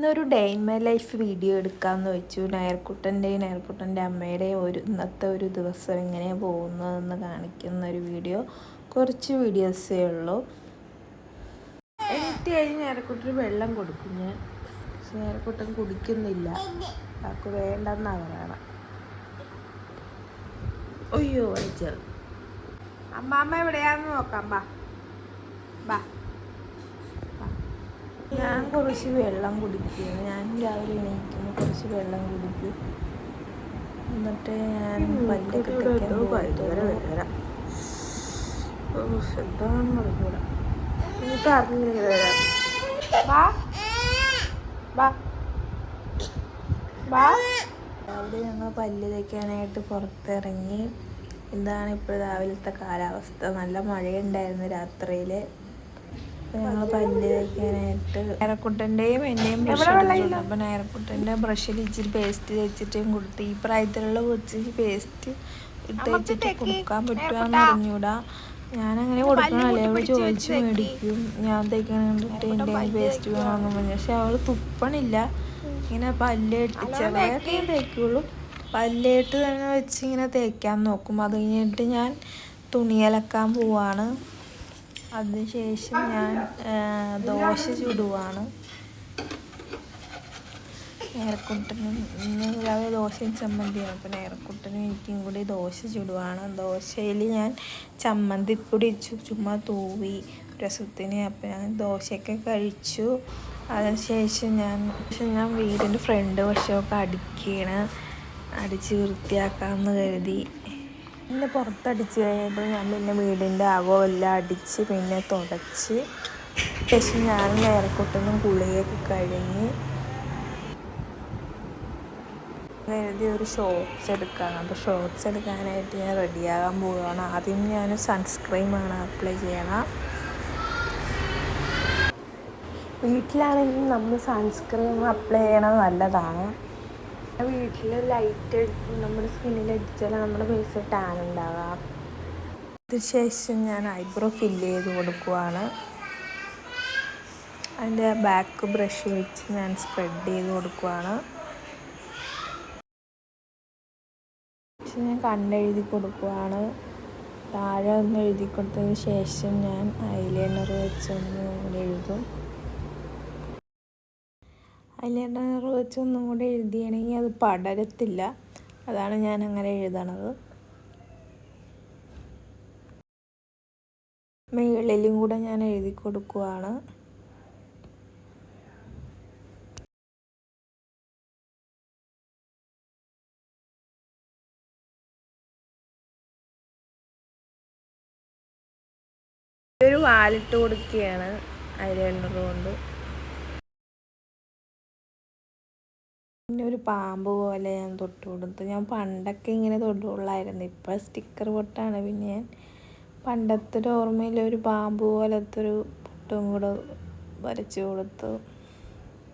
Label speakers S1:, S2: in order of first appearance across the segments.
S1: ഇന്നൊരു day in my life video എടുക്കാമെന്ന് വെച്ചു. നയർക്കുട്ടന്റെയും നയർക്കുട്ടന്റെ അമ്മയുടെയും ഒരു ഇന്നത്തെ ഒരു ദിവസം എങ്ങനെ പോകുന്നതെന്ന് കാണിക്കുന്ന ഒരു വീഡിയോ കുറച്ച് വീഡിയോസേ ഉള്ളൂ. എനിക്ക് കഴിഞ്ഞ് നയർക്കുട്ടിന് വെള്ളം കൊടുക്കും ഞാൻ. പക്ഷെ നയർക്കുട്ടൻ കുടിക്കുന്നില്ല. അവർക്ക് വേണ്ടെന്ന് പറയണം. അയ്യോ അയച്ചത് അമ്മാമ്മ എവിടെയാന്ന് നോക്കാം. ബാ. ബാ. ഞാൻ കുറച്ച് വെള്ളം കുടിക്കും. ഞാൻ രാവിലെ എണീക്കുമ്പോൾ കുറച്ച് വെള്ളം കുടിക്കും. എന്നിട്ട് ഞാൻ പല്ലൊക്കെ എന്നിട്ട് അറിഞ്ഞിങ്ങനെ വരാം. വാ. വാ. വാ. രാവിലെ ഞങ്ങൾ പല്ല് തേക്കാനായിട്ട് പുറത്തിറങ്ങി. ഇതാണ് ഇപ്പോൾ രാവിലത്തെ കാലാവസ്ഥ. നല്ല മഴയുണ്ടായിരുന്നു രാത്രിയിൽ ഞങ്ങൾ പല്ല് തേക്കാനായിട്ട് നയറക്കുട്ടന്റെയും എന്റെയും ബ്രഷ് അപ്പോൾ നയറക്കുട്ടന്റെ ബ്രഷിൽ ഇച്ചിരി പേസ്റ്റ് തേച്ചിട്ടും കൊടുത്ത് ഈ പ്രായത്തിലുള്ള കൊച്ചി പേസ്റ്റ് ഇട്ട് വെച്ചിട്ട് കൊടുക്കാൻ പറ്റുമെന്ന് അറിഞ്ഞൂടാ. ഞാനങ്ങനെ കൊടുക്കണല്ലേ അവൾ ചോദിച്ച് മേടിക്കും. ഞാൻ തേക്കാൻ കണ്ടിട്ട് എന്റെ പേസ്റ്റ് വേണമെന്ന് പറഞ്ഞു. പക്ഷെ അവൾ തുപ്പണില്ല. ഇങ്ങനെ പല്ലേട്ട് ചെറുതായിട്ടേ തേക്കുള്ളൂ. പല്ലേട്ട് തന്നെ വെച്ച് ഇങ്ങനെ തേക്കാൻ നോക്കും. അത് കഴിഞ്ഞിട്ട് ഞാൻ തുണി അലക്കാൻ പോവാണ്. അതിനുശേഷം ഞാൻ ദോശ ചുടുവാണ്. നേരക്കുട്ടനും ഇന്ന് രാവിലെ ദോശയും ചമ്മന്തിയാണ്. അപ്പോൾ നേരക്കുട്ടനും എനിക്കും കൂടി ദോശ ചുടുവാണ്. ദോശയിൽ ഞാൻ ചമ്മന്തിപ്പൊടി ചുമ്മാ തൂവി രസത്തിന്. അപ്പോൾ ഞാൻ ദോശയൊക്കെ കഴിച്ചു. അതിനുശേഷം ഞാൻ ഞാൻ വീടിന്റെ ഫ്രണ്ട് വശമൊക്കെ അടിക്കുകയാണ് അടിച്ച് വൃത്തിയാക്കാമെന്ന് കരുതി. പിന്നെ പുറത്തടിച്ച് കഴിഞ്ഞപ്പോൾ ഞാൻ പിന്നെ വീടിന്റെ അകമെല്ലാം അടിച്ച് പിന്നെ തുടച്ച്. ശേഷം ഞാൻ നേരക്കൊട്ടൊന്നും കുളിയൊക്കെ കഴിഞ്ഞ് കരുതി ഒരു ഷോർട്സ് എടുക്കാം അപ്പോൾ ഷോർട്സ് എടുക്കാനായിട്ട് ഞാൻ റെഡിയാകാൻ പോവുകയാണ്. ആദ്യം ഞാൻ സൺസ്ക്രീമാണ് അപ്ലൈ ചെയ്യണം. വീട്ടിലാണെങ്കിൽ നമ്മൾ സൺസ്ക്രീം അപ്ലൈ ചെയ്യണത് നല്ലതാണ്. വീട്ടിൽ ലൈറ്റ് നമ്മുടെ സ്കിന്നിൽ അടിച്ചാൽ നമ്മുടെ ഫേസ് ടാൻ ഉണ്ടാവാം. അതിനുശേഷം ഞാൻ ഐബ്രോ ഫില്ല് ചെയ്ത് കൊടുക്കുവാണ്. അതിന്റെ ബാക്ക് ബ്രഷ് വെച്ച് ഞാൻ സ്പ്രെഡ് ചെയ്ത് കൊടുക്കുവാണ്. ഞാൻ കണ്ണെഴുതി കൊടുക്കുവാണ്. താഴെ ഒന്ന് എഴുതി കൊടുത്തതിന് ശേഷം ഞാൻ ഐലൈനർ വെച്ചൊന്ന് എഴുതും. ഐലൈനർ വെച്ച് ഒന്നും കൂടി എഴുതിയാണെങ്കിൽ അത് പടരത്തില്ല. അതാണ് ഞാൻ അങ്ങനെ എഴുതണത്. മേളിലും കൂടെ ഞാൻ എഴുതി കൊടുക്കുവാണ്. ഒരു വാലിട്ട് കൊടുക്കുകയാണ് ഐലൈനർ കൊണ്ട്. പിന്നെ ഒരു പാമ്പ് പോലെ ഞാൻ തൊട്ട് കൊടുത്തു. ഞാൻ പണ്ടൊക്കെ ഇങ്ങനെ തൊട്ടുകൊള്ളായിരുന്നു ഇപ്പം സ്റ്റിക്കർ പൊട്ടാണ്. പിന്നെ ഞാൻ പണ്ടത്തെ ഒരു ഓർമ്മയിൽ ഒരു പാമ്പ് പോലത്തെ ഒരു പൊട്ടും കൂടെ വരച്ചു കൊടുത്തു.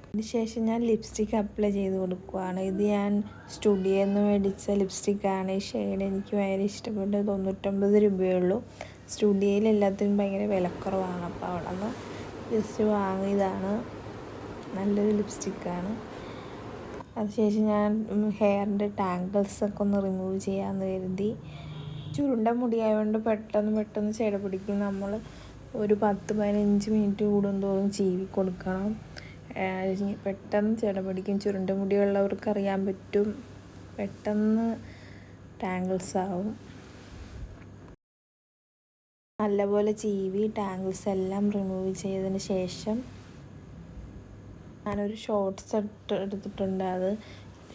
S1: അതിനുശേഷം ഞാൻ ലിപ്സ്റ്റിക് അപ്ലൈ ചെയ്ത് കൊടുക്കുവാണ്. ഇത് ഞാൻ സ്റ്റുഡിയോ നിന്ന് മേടിച്ച ലിപ്സ്റ്റിക്കാണ് ഈ ഷെയ്ഡ് എനിക്ക് ഭയങ്കര ഇഷ്ടപ്പെട്ടു. തൊണ്ണൂറ്റൊമ്പത് രൂപയേ ഉള്ളൂ. സ്റ്റുഡിയോയിൽ എല്ലാത്തിനും ഭയങ്കര വിലക്കുറവാണ്. അപ്പോൾ അവിടെ നിന്ന് ജസ്റ്റ് വാങ്ങിയതാണ്. നല്ലൊരു ലിപ്സ്റ്റിക്കാണ് അതിനുശേഷം ഞാൻ ഹെയറിന്റെ ടാങ്കിൾസ് ഒക്കെ ഒന്ന് റിമൂവ് ചെയ്യാമെന്ന് കരുതി. ചുരുണ്ട മുടിയായതുകൊണ്ട് പെട്ടെന്ന് പെട്ടെന്ന് ചെട പിടിക്കും. നമ്മൾ ഒരു പത്ത് പതിനഞ്ച് മിനിറ്റ് കൂടുന്തോറും ചീവി കൊടുക്കണം. പെട്ടെന്ന് ചെട പിടിക്കും. ചുരുണ്ട മുടിയുള്ളവർക്ക് അറിയാൻ പറ്റും. പെട്ടെന്ന് ടാങ്കിൾസ് ആവും. നല്ലപോലെ ചീവി ടാങ്കിൾസ് എല്ലാം റിമൂവ് ചെയ്തതിന് ശേഷം ഞാനൊരു ഷോർട്സ് എടുത്ത് എടുത്തിട്ടുണ്ട്. അത്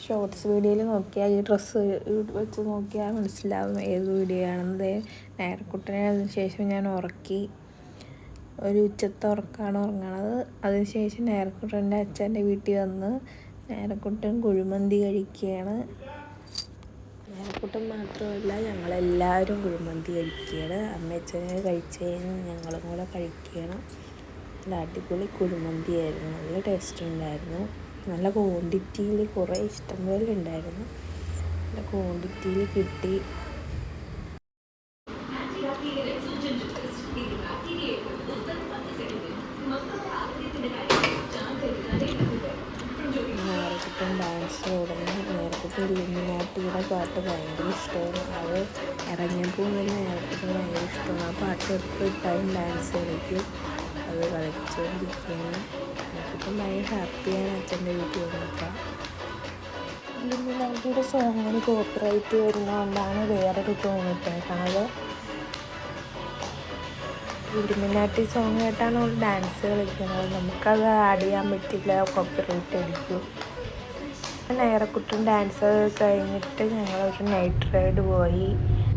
S1: ഷോർട്സ് വീഡിയോയിൽ നോക്കിയാൽ ഈ ഡ്രസ്സ് വെച്ച് നോക്കിയാൽ മനസ്സിലാവും ഏത് വീഡിയോ ആണെന്ന്. നേരക്കുട്ടനെ അതിന് ശേഷം ഞാൻ ഉറക്കി. ഒരു ഉച്ചത്തെ ഉറക്കാണ് ഉറങ്ങണത്. അതിനുശേഷം നേരക്കുട്ടന്റെ അച്ഛന്റെ വീട്ടിൽ വന്ന് നേരക്കുട്ടൻ കുഴിമന്തി കഴിക്കുകയാണ്. നേരക്കുട്ടൻ മാത്രമല്ല ഞങ്ങളെല്ലാവരും കുഴിമന്തി കഴിക്കുകയാണ്. അമ്മയച്ഛനെ കഴിച്ചു കഴിഞ്ഞ് ഞങ്ങളും കൂടെ കഴിക്കുകയാണ്. നല്ല അടിപൊളി കുഴിമന്തിയായിരുന്നു. നല്ല ടേസ്റ്റ് ഉണ്ടായിരുന്നു. നല്ല ക്വാണ്ടിറ്റിയിൽ കുറേ ഇഷ്ടം പോലെ ഉണ്ടായിരുന്നു. നല്ല ക്വാണ്ടിറ്റിയിൽ കിട്ടി. ഇല്ലുമിനാട്ടിയുടെ പാട്ട് ഭയങ്കര ഇഷ്ടമാണ് അത് ഇറങ്ങിയപ്പോൾ തന്നെ ഭയങ്കര ഇഷ്ടമാണ് ആ പാട്ട് ഇട്ടാലും ഡാൻസ് കളിക്കും. അത് കളിച്ചുകൊണ്ടിരിക്കുകയാണ് എനിക്കിപ്പം ഭയങ്കര ഹാപ്പിയാണ് അച്ഛന്റെ വീട്ടിൽ വന്നപ്പോൾ ഞങ്ങളുടെ സോങ്ങിന് കോപ്പറേറ്റ് വരുന്നതുകൊണ്ടാണ് വേറൊരു ടോൺ ഇട്ടേക്കണത്. ഉരുമിനാട്ടി സോങ് കേട്ടാണ് അവൾ ഡാൻസ് കളിക്കുന്നത്. നമുക്കത് ആഡ് ചെയ്യാൻ പറ്റില്ല കോപ്പറേറ്റ് അടിക്കും. നേരക്കുട്ടും ഡാൻസ് കഴിഞ്ഞിട്ട് ഞങ്ങളൊരു നൈറ്റ് റൈഡ് പോയി.